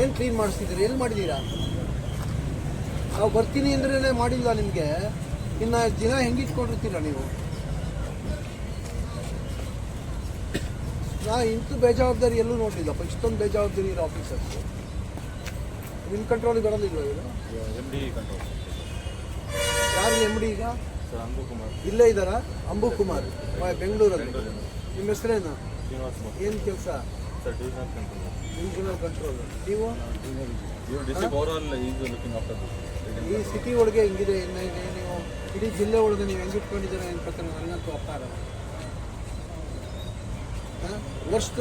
ಏನು ಕ್ಲೀನ್ ಮಾಡಿಸ್ತಿದ್ದೀರಿ? ಎಲ್ಲಿ ಮಾಡಿದ್ದೀರಾ? ನಾವು ಬರ್ತೀನಿ ಅಂದ್ರೇ ಮಾಡಿಲ್ಲ ನಿಮಗೆ? ಇನ್ನು ದಿನ ಹೆಂಗೆ ಇಟ್ಕೊಂಡಿರ್ತೀರ ನೀವು? ನಾ ಇಂಥ ಬೇಜವಾಬ್ದಾರಿ ಎಲ್ಲೂ ನೋಡಲಿಲ್ಲಪ್ಪ ಇಷ್ಟೊಂದು ಬೇಜವಾಬ್ದಾರಿ ಇರೋ ಆಫೀಸರ್ಸ್ ನಿಮ್ಮ ಕಂಟ್ರೋಲಿಗೆ ಬರೋದಿಲ್ಲ ಇವರು? ಎಂ ಡಿ ಕಂಟ್ರೋಲ್ ಯಾರು ಎಂ ಡಿ ಈಗ? ಸರ್ ಅಂಬು ಕುಮಾರ್. ಇಲ್ಲೇ ಇದ್ದಾರಾ? ಅಂಬು ಕುಮಾರ್. ಬೆಂಗಳೂರಲ್ಲಿ. ನಿಮ್ಮ ಹೆಸರೇನು? ಏನು ಕೆಲಸ? Sir divisional control divisional control ನೀವು? ಇವರು district over all is looking after ಈ ಸಿಟಿ ಒಳಗೆ ಹೆಂಗಿದೆ? ನೀವು? ಇಡೀ ಜಿಲ್ಲೆ ಒಳಗೆ ನೀವು ಹೆಂಗೆ ಇಟ್ಕೊಂಡಿದ್ದೀರಾ? ಅಂತ ನನಗಂತೂ ಅರ್ಥ ಆಗಲ್ಲ ವರ್ಷ ವರ್ಸ್ಟ್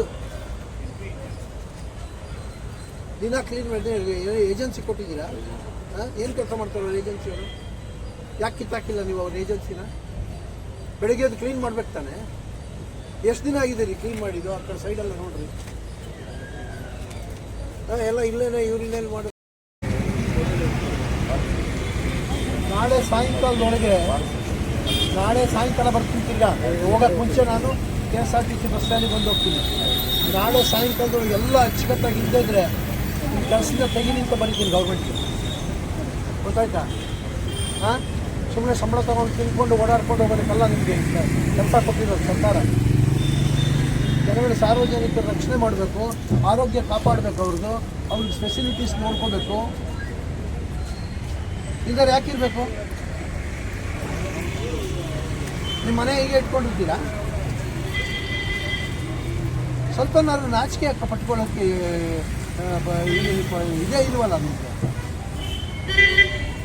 ದಿನ ಕ್ಲೀನ್ ಮಾಡಿದ್ರೆ ಏಜೆನ್ಸಿ ಕೊಟ್ಟಿದ್ದೀರಾ? ಹಾಂ? ಏನು ಕೆಲಸ ಮಾಡ್ತಾರೆ ಅವ್ರ ಏಜೆನ್ಸಿಯವರು ಯಾಕೆ ಕಿತ್ತಾಕಿಲ್ಲ ನೀವು ಅವ್ರ ಏಜೆನ್ಸಿನ ಬೆಳಗ್ಗೆ ಅದು ಕ್ಲೀನ್ ಮಾಡ್ಬೇಕು ತಾನೆ? ಎಷ್ಟು ದಿನ ಆಗಿದೆ ರೀ ಕ್ಲೀನ್ ಮಾಡಿದ್ದು? ಆ ಕಡೆ ಸೈಡೆಲ್ಲ ನೋಡ್ರಿ. ಎಲ್ಲ ಇಲ್ಲೇನೆ ಇವ್ರಿನೇನು ಮಾಡಿ ನಾಳೆ ಸಾಯಂಕಾಲದೊಳಗೆ, ನಾಳೆ ಸಾಯಂಕಾಲ ಬರ್ತೀನಿ ತಿರ್ಗಾ. ಮುಂಚೆ ನಾನು K S R T C bus ಸ್ಟ್ಯಾಂಡಿಗೆ ಬಂದು ಹೋಗ್ತೀನಿ. ನಾಳೆ ಸಾಯಂಕಾಲದೊಳಗೆ ಎಲ್ಲ ಅಚ್ಚುಕಟ್ಟಾಗಿ ಇಲ್ಲದೇ ಇದ್ದರೆ ಕೆಲಸದಿಂದ ತೆಗೀನಿ ಅಂತ ಬರೀತೀನಿ ಗೌರ್ಮೆಂಟ್ಗೆ ಗೊತ್ತಾಯ್ತಾ? ಹಾಂ ಸುಮ್ಮನೆ ಸಂಬಳ ತಗೊಂಡು ತಿನ್ಕೊಂಡು ಓಡಾಡ್ಕೊಂಡು ಹೋಗೋದಕ್ಕೆಲ್ಲ ನಿಮಗೆ ಕೆಲಸ ಕೊಟ್ಟಿರೋದು ಸರ್ಕಾರ. ಜನಗಳ ಸಾರ್ವಜನಿಕರ ರಕ್ಷಣೆ ಮಾಡಬೇಕು, ಆರೋಗ್ಯ ಕಾಪಾಡಬೇಕು ಅವ್ರದ್ದು, ಅವ್ರಿಗೆ ಫೆಸಿಲಿಟೀಸ್ ನೋಡ್ಕೋಬೇಕು. ಇದ್ದಾರೆ ಯಾಕಿರಬೇಕು? ನಿಮ್ಮ ಮನೆ ಹೀಗೆ ಇಟ್ಕೊಂಡಿರ್ತೀರಾ ಸ್ವಲ್ಪ ನಾನು ನಾಚಿಕೆ ಪಟ್ಕೊಳ್ಳೋಕ್ಕೆ ಇದೇ ಇಲ್ವಲ್ಲ ನಿಮಗೆ?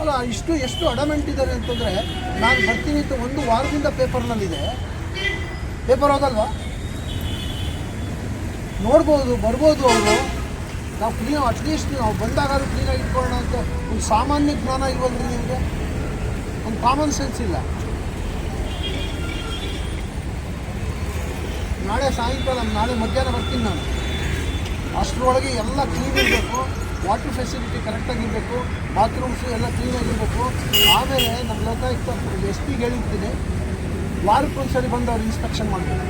ಅಲ್ಲ, ಇಷ್ಟು, ಎಷ್ಟು ಅಡಮೆಂಟ್ ಇದ್ದಾರೆ ಅಂತಂದರೆ, ನಾನು ಬರ್ತೀನಿ ಅಂತ ಒಂದು ವಾರದಿಂದ ಪೇಪರ್ನಲ್ಲಿದೆ ಪೇಪರ್ ಹೋಗಲ್ವಾ ನೋಡ್ಬೋದು, ಬರ್ಬೋದು ಅವರು. ನಾವು ಕ್ಲೀನ್ ಅಟ್ಲೀಸ್ಟ್ ನಾವು ಬಂದಾಗಾದ್ರೂ ಕ್ಲೀನಾಗಿ ಇಟ್ಕೊಳ್ಳೋಣ ಅಂತ ಒಂದು ಸಾಮಾನ್ಯ ಜ್ಞಾನ ಇಲ್ವಲ್ರಿ ನಿಮಗೆ? ಒಂದು ಕಾಮನ್ ಸೆನ್ಸ್ ಇಲ್ಲ. ನಾಳೆ ಸಾಯಂಕಾಲ, ನಾಳೆ ಮಧ್ಯಾಹ್ನ ಬರ್ತೀನಿ ನಾನು. ಅಷ್ಟರೊಳಗೆ ಎಲ್ಲ ಕ್ಲೀನ್ ಇರಬೇಕು. ವಾಟರ್ ಫೆಸಿಲಿಟಿ ಕರೆಕ್ಟಾಗಿ ಇರಬೇಕು. ಬಾತ್ರೂಮ್ಸು ಎಲ್ಲ ಕ್ಲೀನಾಗಿರಬೇಕು ಆಮೇಲೆ ನಮ್ಮ ಲೋಕಾಯುಕ್ತ ಎಸ್ ಪಿಗೆ ಹೇಳಿರ್ತೀನಿ. ವಾರಕ್ಕೊಂದ್ಸರಿ ಬಂದು ಅವ್ರು ಇನ್ಸ್ಪೆಕ್ಷನ್ ಮಾಡಬೇಕು